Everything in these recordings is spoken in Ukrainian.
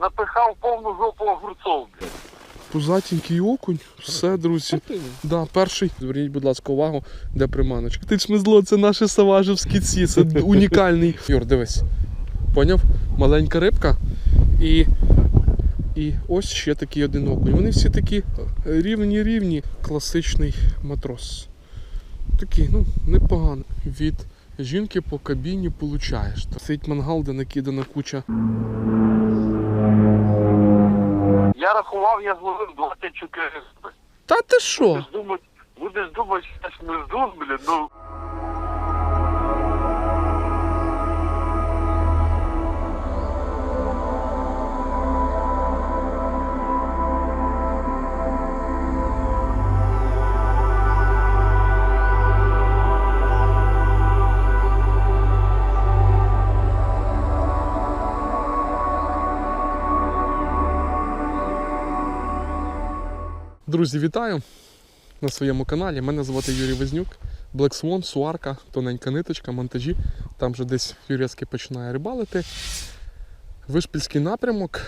напихав повну жопу огурцов, блядь. Пузатенький окунь, все, друзі. Да, перший. Зверніть, будь ласка, увагу, де приманочка. Ти чмизло, це наші саважівські ці, це унікальний. Юр, дивись. Поняв? Маленька рибка. І, і ось ще такий один окунь. Вони всі такі рівні-рівні. Класичний матрос. Такий, ну, непоганий. Від жінки по кабіні получаєш. Сидить мангал, де накидана куча Я рахував, я зловив 24 риби. Та ти що? Будеш думати, будеш думати, що я шмиздун, блядь, ну. Друзі, вітаю на своєму каналі. Мене звати Юрій Вознюк. Black Swan, суарка, тоненька ниточка, монтажі. Там вже десь Юрецький починає рибалити. Вишпільський напрямок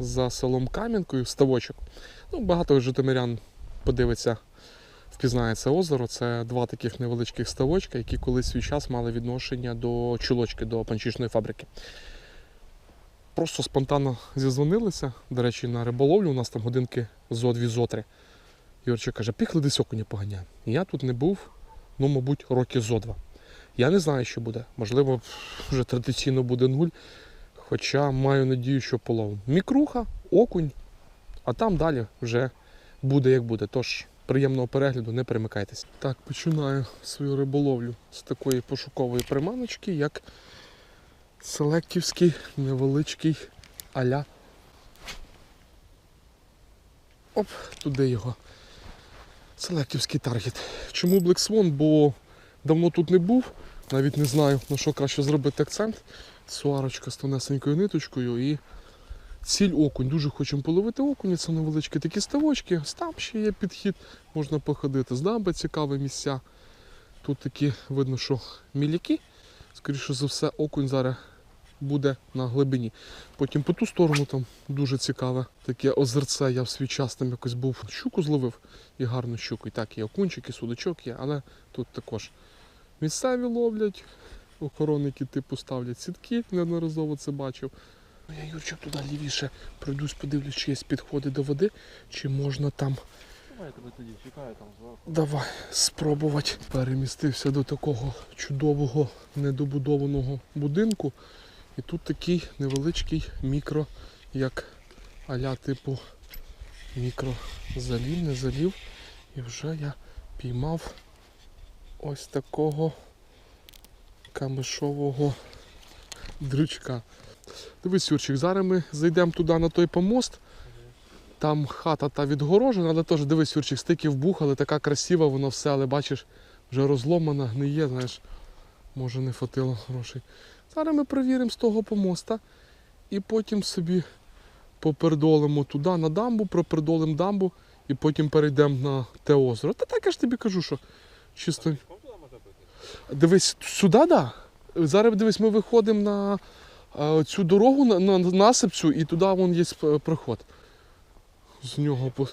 за селом Кам'янкою, ставочок. Ну, багато житомирян подивиться, впізнає це озеро. Це два таких невеличких ставочка, які колись свій час мали відношення до чулочки, до панчішної фабрики. Просто спонтанно зізвонилися. До речі, на риболовлю у нас там годинки зо дві зо три. Юрчик каже, піхли десь окуня поганяємо. Я тут не був, ну, мабуть, роки зо два. Я не знаю, що буде. Можливо, вже традиційно буде нуль. Хоча маю надію, що половим. Мікруха, окунь, а там далі вже буде як буде. Тож приємного перегляду, не перемикайтесь. Так, починаю свою риболовлю з такої пошукової приманочки, як селектівський невеличкий аля. Оп, туди його. Селектівський таргет. Чому Black Swan? Бо давно тут не був, навіть не знаю на що краще зробити акцент. Суарочка з тонесенькою ниточкою і ціль окунь. Дуже хочемо половити окуня, це невеличкі такі ставочки. Там ще є підхід, можна походити. З дамби цікаві місця. Тут такі видно, що міляки. Скоріше за все, окунь зараз буде на глибині. Потім по ту сторону там дуже цікаве таке озерце. Я в свій час там якось був щуку зловив і гарну щуку. І так, і окунчик, і судачок є, але тут також місцеві ловлять, охоронники типу ставлять сітки, неодноразово це бачив. Ну, Я Юрчик туди лівіше пройдусь, подивлюсь, чи є підходи до води, чи можна там Давай я тебе тоді чекаю там зверху. Давай спробувати. Перемістився до такого чудового недобудованого будинку. І тут такий невеличкий мікро, як аля типу мікрозалів, не залів. І вже я піймав ось такого камешового дрючка. Дивись, Юрчик, зараз ми зайдемо туди на той помост. Там хата та відгорожена, але теж дивись, Юрчик, стики вбухали, така красива воно все, але бачиш, вже розломана, гниє, знаєш, може не хватило грошей. Зараз ми перевіримо з того помоста і потім собі попердолимо туди на дамбу, пропердолимо дамбу і потім перейдемо на те озеро. Та так я ж тобі кажу, що чисто. Дивись, сюди, да. Зараз дивись, ми виходимо на е, цю дорогу, на, на насипцю, і туди вон є проход. З нього по.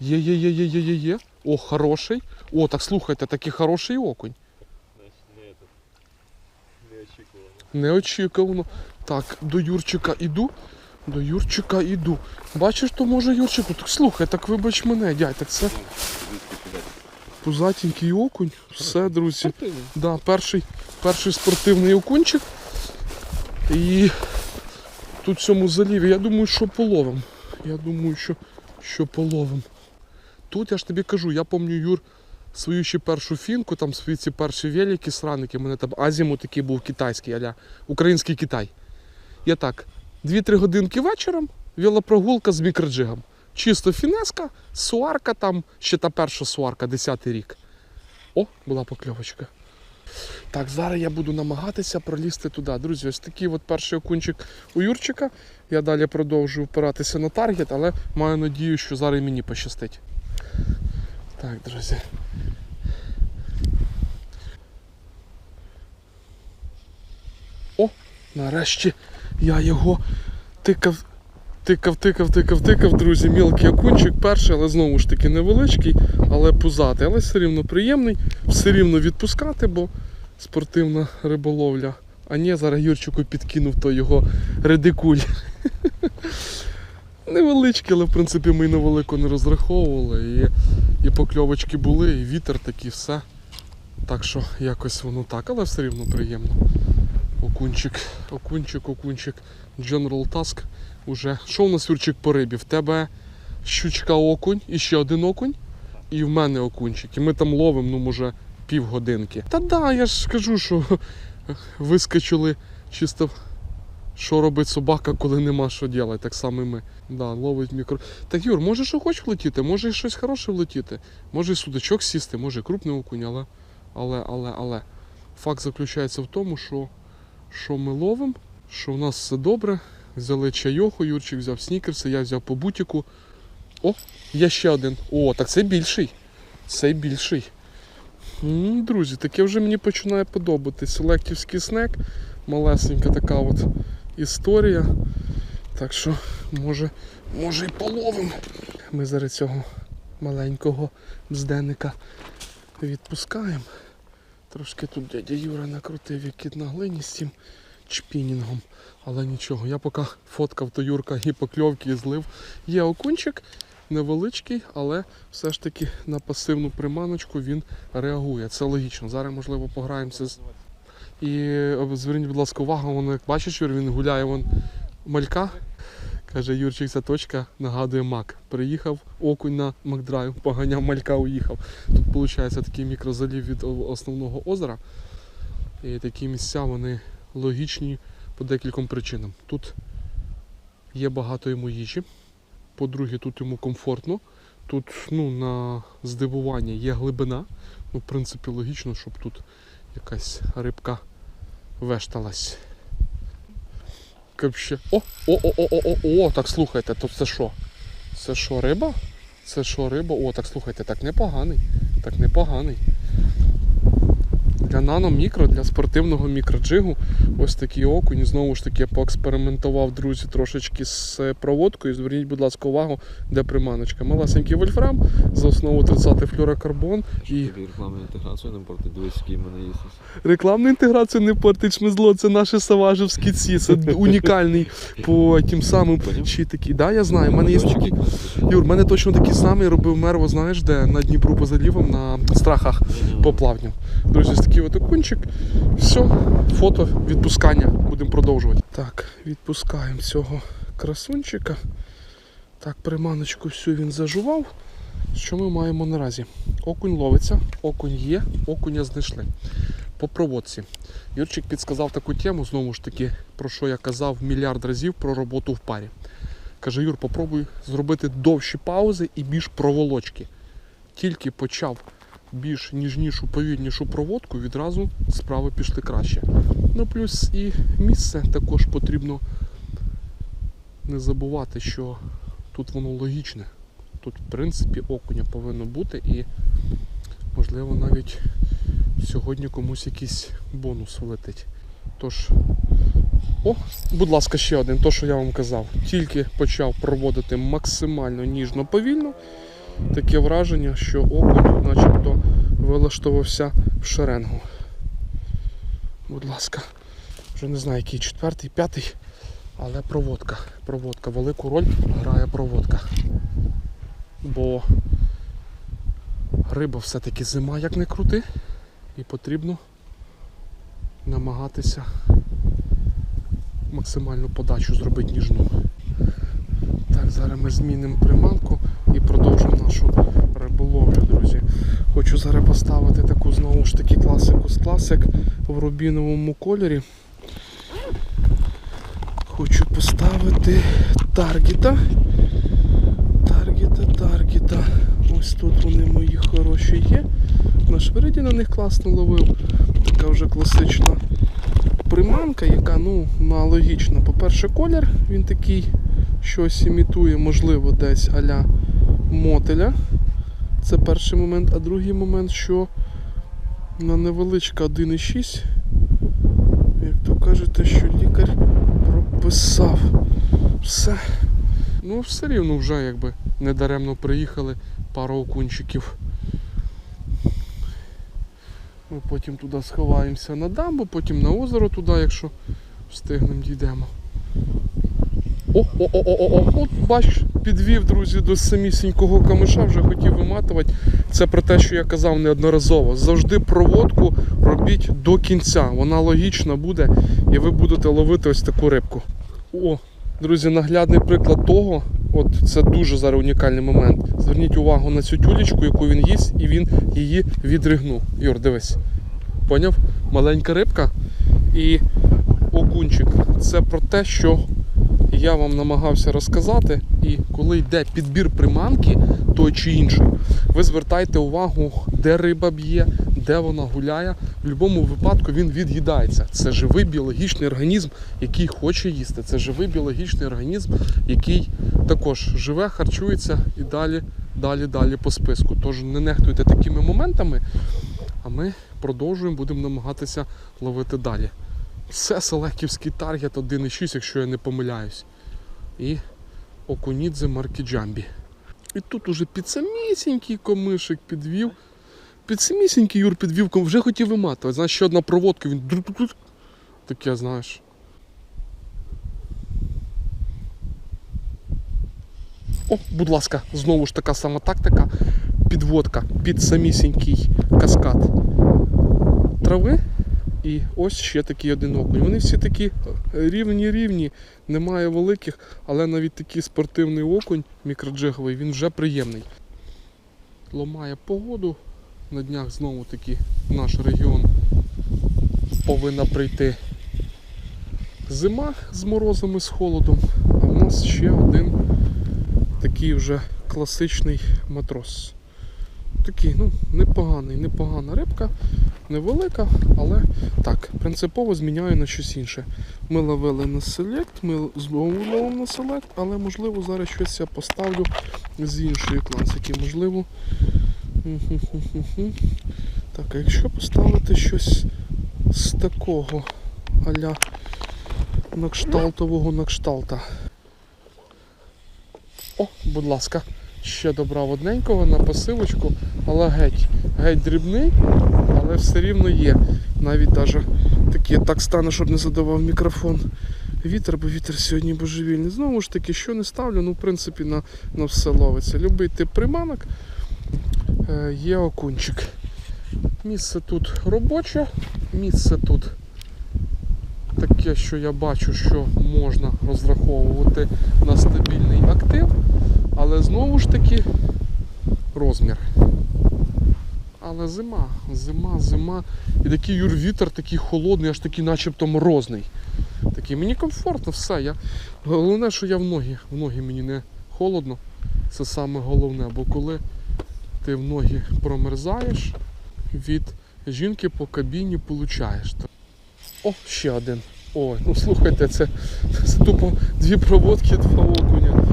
Є, є, є, є, є, є, є. О, хороший. О, так слухайте, такий хороший окунь. Не, не, этот, неочікувано. Так, до Юрчика іду. До Юрчика іду. Бачиш, то може Юрчику. Так слухай, так вибач мене, дядь, так це пузатенький окунь. Все, друзі. Да, перший, перший спортивний окунчик. І тут в цьому заліві, я думаю, що половим. Я думаю, що, що половим. Тут я ж тобі кажу, я пам'ятаю, Юр, свою ще першу фінку, там свої ці перші велики, сраники, у мене там азіму такий був китайський, аля, український Китай. Я так, 2-3 годинки вечором, велопрогулка з мікроджигом. Чисто фінеска, суарка там, ще та перша суарка, 10-й рік. О, була покльовочка. Так, зараз я буду намагатися пролізти туди. Друзі, ось такий от перший окунчик у Юрчика. Я далі продовжую впиратися на таргет, але маю надію, що зараз мені пощастить. Так, друзі. О, нарешті я його Тикав, тикав, тикав, тикав, тикав, друзі. Мілкий окунчик перший, але знову ж таки невеличкий, але пузатий. Але все рівно приємний, все рівно відпускати, бо спортивна риболовля. А ні, зараз Юрчику підкинув той його редикуль. Невеличкий, але в принципі ми на велику не розраховували. І, і покльовочки були, і вітер такий, все. Так що якось воно так, але все рівно приємно. Окунчик, окунчик, окунчик. General Task уже. Що у нас Юрчик по рибі? В тебе щучка окунь і ще один окунь, і в мене окунчик. І ми там ловимо, ну, може, півгодинки. Та да, я ж кажу, що вискочили чисто. Що робить собака, коли нема що робити, так само і ми. Да, ловить мікро. Так, Юр, може що хоч влетіти, може і щось хороше влетіти. Може і судачок сісти, може і крупний окунь, але, але, але, але. Факт заключається в тому, що, що ми ловимо, що в нас все добре. Взяли чайоху, Юрчик взяв снікерси, я взяв по бутіку. О, є ще один. О, так це більший. Цей більший. Друзі, таке вже мені починає подобатись. Селектівський снек. Малесенька така от історія. Так що, може, може і половимо. Ми зараз цього маленького бзденника відпускаємо. Трошки тут дядя Юра накрутив як на глині з цим чпінінгом. Але нічого, я поки фоткав то Юрка і покльовки і злив. Є окунчик невеличкий, але все ж таки на пасивну приманочку він реагує. Це логічно. Зараз, можливо, пограємося з. І е, зверніть, будь ласка, увагу, воно, як бачиш, Юр, він гуляє вон малька. Каже, Юрчик, ця точка нагадує мак. Приїхав окунь на Макдрайв, поганяв малька, уїхав. Тут виходить такий мікрозалів від основного озера. І такі місця вони логічні по декільком причинам. Тут є багато йому їжі. По-друге, тут йому комфортно. Тут ну, на здивування є глибина. Ну, в принципі, логічно, щоб тут якась рибка вешталась. О, О, о, о, о, о, о, о, так слухайте, то це що? Це що, риба? Це що, риба? О, так слухайте, так непоганий. Так непоганий. Для нано-мікро, для спортивного мікроджигу ось такий окунь. Знову ж таки, я поекспериментував, друзі, трошечки з е, проводкою. Зверніть, будь ласка, увагу, де приманочка. Малесенький вольфрам, за основу 30 флюрокарбон і рекламну інтеграцію не портить, дивись, який в мене є. Рекламну інтеграцію не портить шмизло, це наші саважівські ці. Це унікальний по тим самим такі. Да, я знаю. У мене є такі. Юр, в мене точно такі самі робив мерво, знаєш, де на Дніпру по залівам на страхах по плавню. Друзі, ось от окунчик. Все, фото, відпускання. Будемо продовжувати. Так, відпускаємо цього красунчика. Так, приманочку всю він зажував. Що ми маємо наразі? Окунь ловиться, окунь є, окуня знайшли. По проводці. Юрчик підсказав таку тему, знову ж таки, про що я казав мільярд разів про роботу в парі. Каже, Юр, попробуй зробити довші паузи і більш проволочки. Тільки почав більш ніжнішу, повільнішу проводку, відразу справи пішли краще. Ну, плюс і місце також потрібно не забувати, що тут воно логічне. Тут, в принципі, окуня повинно бути і, можливо, навіть сьогодні комусь якийсь бонус влетить. Тож, о, будь ласка, ще один, то, що я вам казав. Тільки почав проводити максимально ніжно повільно. Таке враження, що окунь начебто вилаштовувався в шеренгу. Будь ласка, вже не знаю, який четвертий, п'ятий, але проводка. Проводка. Велику роль грає проводка. Бо риба все-таки зима, як не крути, і потрібно намагатися максимальну подачу зробити ніжну. Так, зараз ми змінимо приманку продовжимо нашу риболовлю, друзі. Хочу зараз поставити таку знову ж таки класику з класик в рубіновому кольорі. Хочу поставити таргета. Таргета, таргета. Ось тут вони мої хороші є. На швериді на них класно ловив. Така вже класична приманка, яка ну, аналогічна. По-перше, колір, він такий щось імітує, можливо, десь аля мотеля. Це перший момент. А другий момент, що на невеличка 1,6, як то кажете, що лікар прописав. Все. Ну, все рівно вже якби недаремно приїхали пару окунчиків. Ми потім туди сховаємося на дамбу, потім на озеро туди, якщо встигнемо дійдемо. О, о, о, о, о, о, от бач, підвів, друзі, до самісінького камиша, вже хотів виматувати. Це про те, що я казав неодноразово. Завжди проводку робіть до кінця. Вона логічна буде, і ви будете ловити ось таку рибку. О, друзі, наглядний приклад того. От це дуже зараз унікальний момент. Зверніть увагу на цю тюлечку, яку він їсть, і він її відригнув. Юр, дивись. Поняв? Маленька рибка і окунчик. Це про те, що я вам намагався розказати. І коли йде підбір приманки, той чи інший, ви звертайте увагу, де риба б'є, де вона гуляє. В будь-якому випадку він від'їдається. Це живий біологічний організм, який хоче їсти. Це живий біологічний організм, який також живе, харчується і далі, далі, далі по списку. Тож не нехтуйте такими моментами, а ми продовжуємо, будемо намагатися ловити далі. Все селеківський таргет 1,6, якщо я не помиляюсь. І Окунідзе марки Джамбі. І тут уже під самісінький комишик підвів. Під самісінький Юр підвів, вже хотів виматувати. Знаєш, ще одна проводка, він таке, знаєш. О, будь ласка, знову ж така сама тактика. Підводка під самісінький каскад трави. І ось ще такий один окунь. Вони всі такі рівні-рівні, немає великих, але навіть такий спортивний окунь мікроджиговий, він вже приємний. Ломає погоду. На днях знову таки наш регіон повинна прийти зима з морозами, з холодом. А в нас ще один такий вже класичний матрос. Такий, ну, непоганий, непогана рибка, невелика, але так, принципово зміняю на щось інше. Ми ловили на селект, ми знову ловимо на селект, але можливо зараз щось я поставлю з іншої класики. Можливо. Так, а якщо поставити щось з такого аля накшталтового накшталта. О, будь ласка, ще добра одненького на посилочку, але геть, геть дрібний, але все рівно є. Навіть даже так стане, щоб не задавав мікрофон. Вітер, бо вітер сьогодні божевільний. Знову ж таки, що не ставлю, ну в принципі на, на все ловиться. Любий тип приманок е, є окунчик. Місце тут робоче, місце тут таке, що я бачу, що можна розраховувати на стабільний актив, але знову ж таки розмір. Але зима, зима, зима. І такий юр вітер такий холодний, аж такий начебто морозний. Такий, мені комфортно, все. Я... Головне, що я в ноги. В ноги мені не холодно. Це саме головне, бо коли ти в ноги промерзаєш, від жінки по кабіні получаєш. О, ще один. Ой, ну слухайте, це, це тупо дві проводки, два окуня.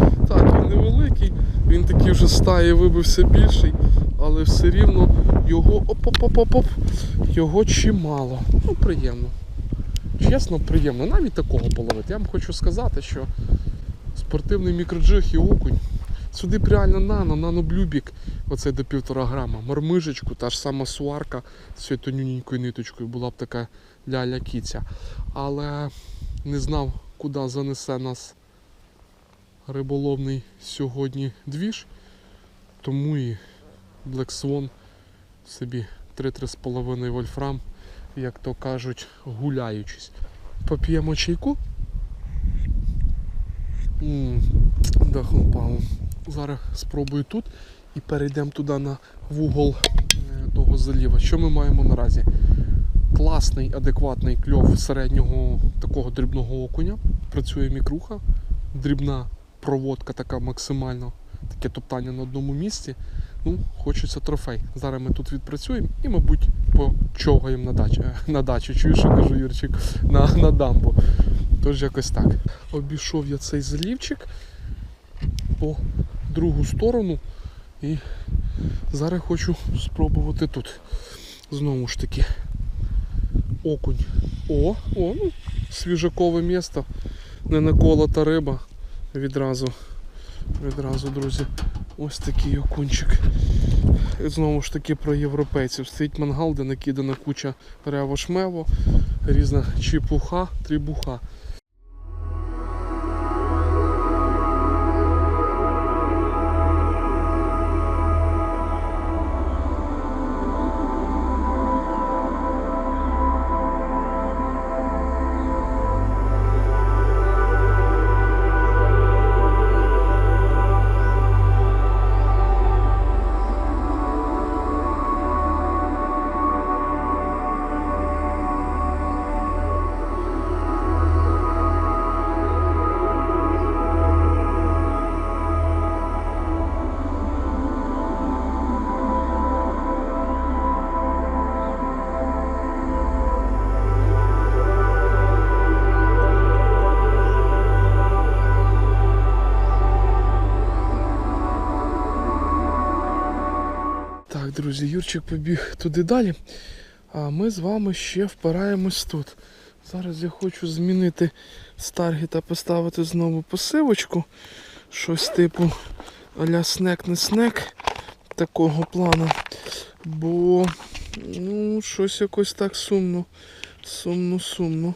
Такий вже стає вибився більший, але все рівно його оп-оп-оп-оп, його чимало. Ну, приємно. Чесно, приємно. Навіть такого половити. Я вам хочу сказати, що спортивний мікроджиг і окунь. Сюди б реально нано, наноблюбік, оце до півтора грама. Мормижечку, та ж сама суарка з цією тонюненькою ниточкою була б така ляля кіця. Але не знав, куди занесе нас риболовний сьогодні двіж. Тому і Black Swan собі 3-3,5 вольфрам, як то кажуть, гуляючись. Поп'ємо чайку. Дахом. Зараз спробую тут і перейдемо туди на вугол е, того заліва. Що ми маємо наразі? Класний, адекватний кльов середнього такого дрібного окуня. Працює мікруха, дрібна проводка така максимально, таке топтання на одному місці. Ну, хочеться трофей. Зараз ми тут відпрацюємо і, мабуть, почогаємо на дачу. На дачу, чую, що кажу Юрчик, на, на дамбу. Тож якось так. Обійшов я цей залівчик по другу сторону і зараз хочу спробувати тут. Знову ж таки. Окунь. О, о, ну, свіжакове місто. Не наколота риба. Відразу, відразу, друзі, ось такий окунчик. Знову ж таки про європейців. Стоїть мангал, де накидана куча рево-шмево, різна чіпуха, трібуха. Друзі, Юрчик побіг туди далі. А ми з вами ще впираємось тут. Зараз я хочу змінити старгі та поставити знову посивочку. Щось типу а-ля снек не снек такого плану. Бо ну, щось якось так сумно. Сумно, сумно.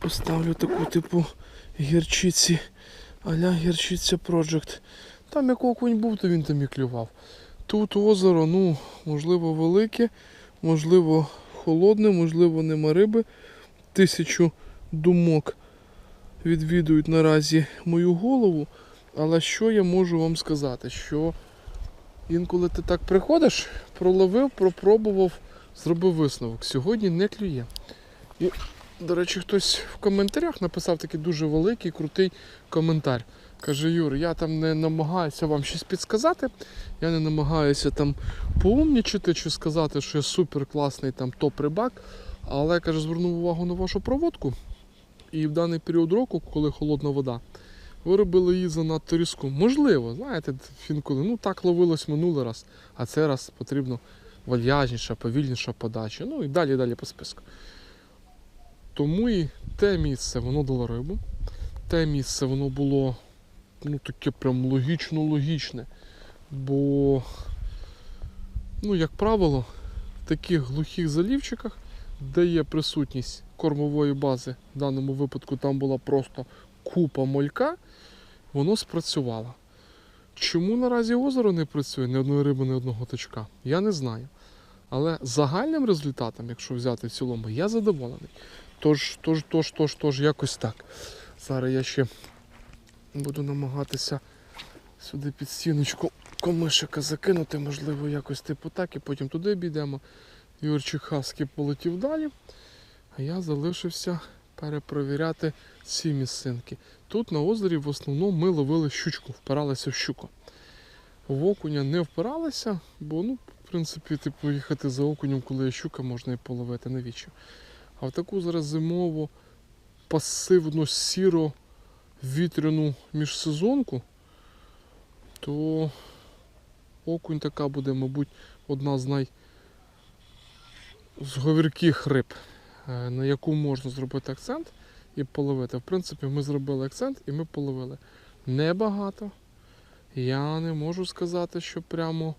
Поставлю таку типу гірчиці. А-ля гірчиця Project. Там як окунь був, то він там і клював. Тут озеро, ну, можливо, велике, можливо, холодне, можливо, нема риби. Тисячу думок відвідують наразі мою голову. Але що я можу вам сказати? Що інколи ти так приходиш, проловив, пропробував, зробив висновок. Сьогодні не клює. І, до речі, хтось в коментарях написав такий дуже великий, крутий коментар. Каже, Юр, я там не намагаюся вам щось підсказати, я не намагаюся там поумнічити чи сказати, що я супер класний там топ-рибак. Але каже, звернув увагу на вашу проводку. І в даний період року, коли холодна вода, ви робили її занадто різку. Можливо, знаєте, інколи ну так ловилось минулий раз, а цей раз потрібно вальяжніша, повільніша подача. Ну і далі, далі по списку. Тому і те місце воно дало рибу, те місце воно було ну, таке прям логічно-логічне. Бо, ну, як правило, в таких глухих залівчиках, де є присутність кормової бази, в даному випадку там була просто купа молька, воно спрацювало. Чому наразі озеро не працює ні одної риби, ні одного точка? Я не знаю. Але загальним результатом, якщо взяти в цілому, я задоволений. Тож, тож, тож, тож, тож, якось так. Зараз я ще буду намагатися сюди під стіночку комишика закинути, можливо, якось типу так, і потім туди обійдемо. Юрчик Хаски полетів далі, а я залишився перепровіряти ці місцинки. Тут на озері в основному ми ловили щучку, впиралися в щуку. В окуня не впиралися, бо, ну, в принципі, типу, їхати за окунем, коли є щука, можна і половити навіщо. А в таку зараз зимову пасивну сіро вітряну міжсезонку, то окунь така буде, мабуть, одна з най з говірких риб, е, на яку можна зробити акцент і половити. В принципі, ми зробили акцент і ми половили. Небагато. Я не можу сказати, що прямо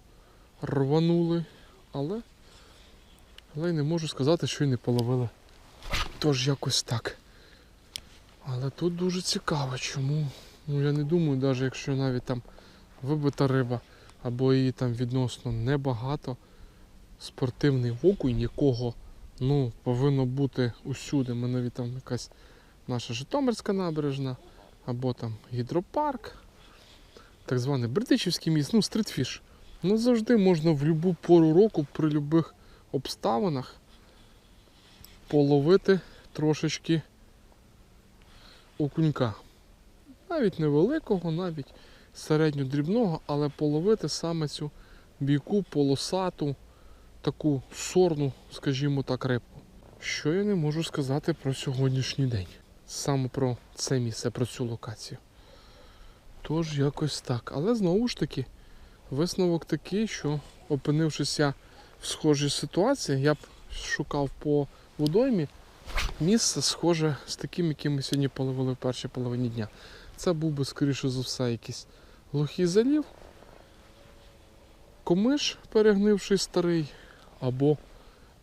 рванули, але, але й не можу сказати, що й не половили. Тож якось так. Але тут дуже цікаво, чому. Ну я не думаю, навіть якщо навіть там вибита риба, або її там відносно небагато, спортивний окунь, якого ну, повинно бути усюди. Ми навіть там якась наша Житомирська набережна, або там гідропарк, так званий Бердичівський міст, ну, стрітфіш. Ну завжди можна в будь-яку пору року при будь-яких обставинах половити трошечки окунька. Навіть невеликого, навіть середньодрібного, але половити саме цю бійку, полосату, таку сорну, скажімо так, рибку. Що я не можу сказати про сьогоднішній день. Саме про це місце, про цю локацію. Тож якось так. Але знову ж таки, висновок такий, що опинившися в схожій ситуації, я б шукав по водоймі Місце схоже з таким, яким ми сьогодні половили в першій половині дня. Це був би, скоріше за все, якийсь глухий залів, комиш, перегнивший старий, або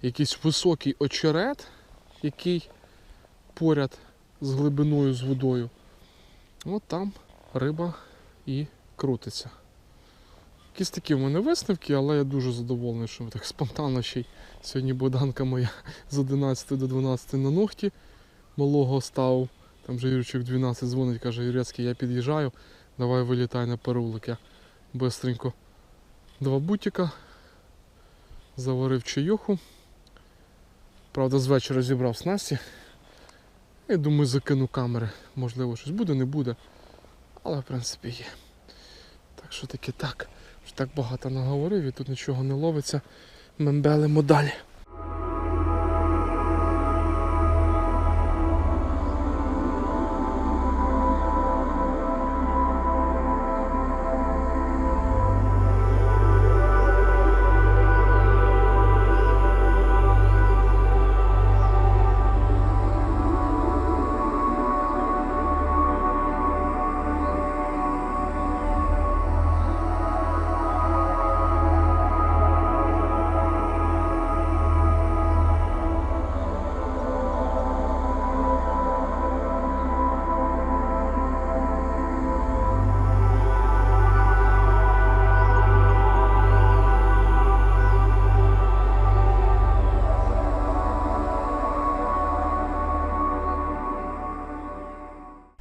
якийсь високий очерет, який поряд з глибиною з водою. От там риба і крутиться. Якісь такі в мене висновки, але я дуже задоволений, що ми так спонтанно ще й сьогодні Богданка моя з 11 до 12 на ногті малого ставив. Там вже Юрчик 12 дзвонить, каже, Юрецький, я під'їжджаю, давай вилітай на переулок. Я бистренько два бутика, заварив чайоху. Правда, з вечора зібрав снасті. І думаю, закину камери. Можливо, щось буде, не буде. Але в принципі є. Так що таки так. Вже так багато наговорив і тут нічого не ловиться. Мембелимо далі.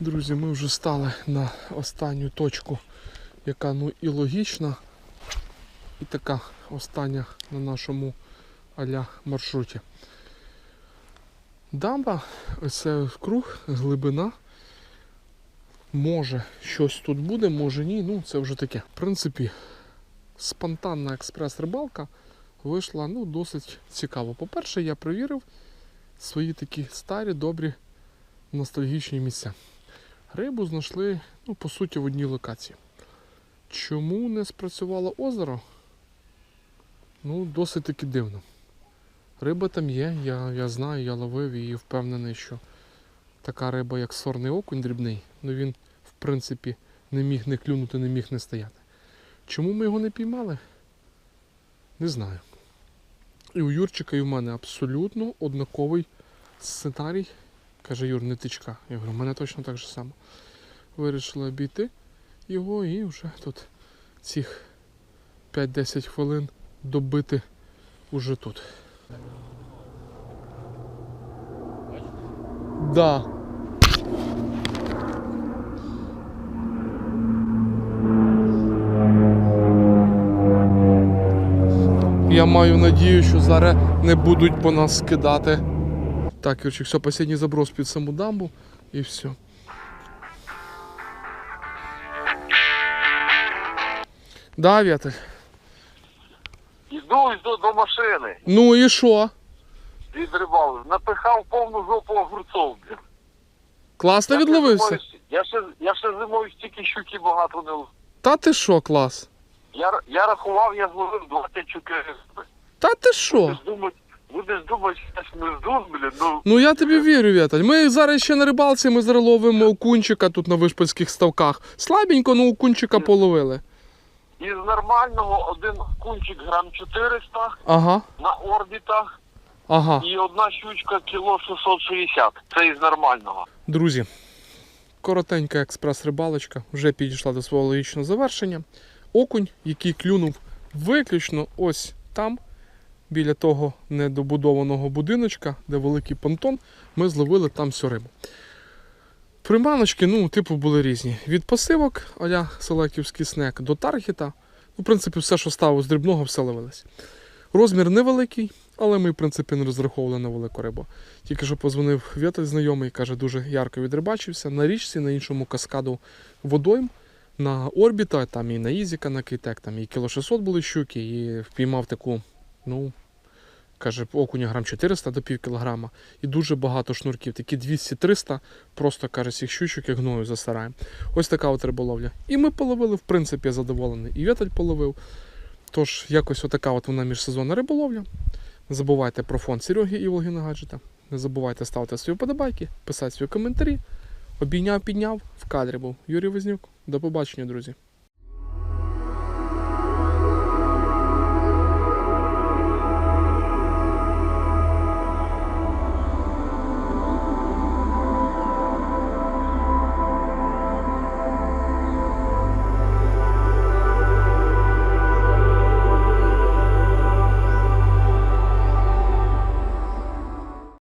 Друзі, ми вже стали на останню точку, яка ну і логічна, і така остання на нашому аля маршруті. Дамба, ось це круг, глибина. Може щось тут буде, може ні. Ну це вже таке. В принципі, спонтанна експрес-рибалка вийшла ну, досить цікаво. По-перше, я перевірив свої такі старі, добрі, ностальгічні місця. Рибу знайшли, ну, по суті, в одній локації. Чому не спрацювало озеро? Ну, досить таки дивно. Риба там є, я, я знаю, я ловив і впевнений, що така риба, як сорний окунь дрібний, ну він, в принципі, не міг не клюнути, не міг не стояти. Чому ми його не піймали? Не знаю. І у Юрчика, і в мене абсолютно однаковий сценарій. Каже Юр, не тичка. Я говорю, в мене точно так же само. Вирішили обійти його і вже тут цих 5-10 хвилин добити уже тут. Да. Я маю надію, що зараз не будуть по нас скидати. Так, Юрчик, все, последний заброс під саму дамбу і все. Да, Вєтель? Йду, йду до машини. Ну і що? Від рибалки. Напихав повну жопу огурцов. блін. Класно Я ще відловився? зимою- Я ще, я ще зимою стільки щуки багато не ловив. Та ти що, клас? Я, р- я рахував, я зловив 24 риби. Та ти що? Думати, будеш думати, що не здун, блін, ну. Ну я тобі вірю, Вєталь. Ми зараз ще на рибалці, ми зараз ловимо окунчика тут на вишпільських ставках. Слабенько, ну окунчика половили. Із нормального один кунчик грам 400 Ага, на орбітах ага. і одна щучка кіло 660. Це із нормального. Друзі, коротенька експрес-рибалочка вже підійшла до свого логічного завершення. Окунь, який клюнув виключно ось там, біля того недобудованого будиночка, де великий понтон, ми зловили там всю рибу. Приманочки, ну, типу, були різні. Від посивок, аля селеківський снек, до таргета. Ну, в принципі, все, що стало з дрібного, все ловилось. Розмір невеликий, але ми, в принципі, не розраховували на велику рибу. Тільки що позвонив Вєтель знайомий, каже, дуже ярко відрибачився на річці, на іншому каскаду водойм, на орбіта, там і на Ізіка, на Кейтек, там і кіло 600 були щуки, і впіймав таку, ну, каже, окуня грам 400 до пів кілограма. І дуже багато шнурків, такі 200-300, просто каже, цих щучок як гною засираємо. Ось така от риболовля. І ми половили, в принципі, задоволений. І Вєтель половив. Тож, якось отака от вона міжсезонна риболовля. Не забувайте про фонд Сереги і Волгіна Гаджета. Не забувайте ставити свої подобайки, писати свої коментарі. Обійняв, підняв, в кадрі був Юрій Вознюк. До побачення, друзі.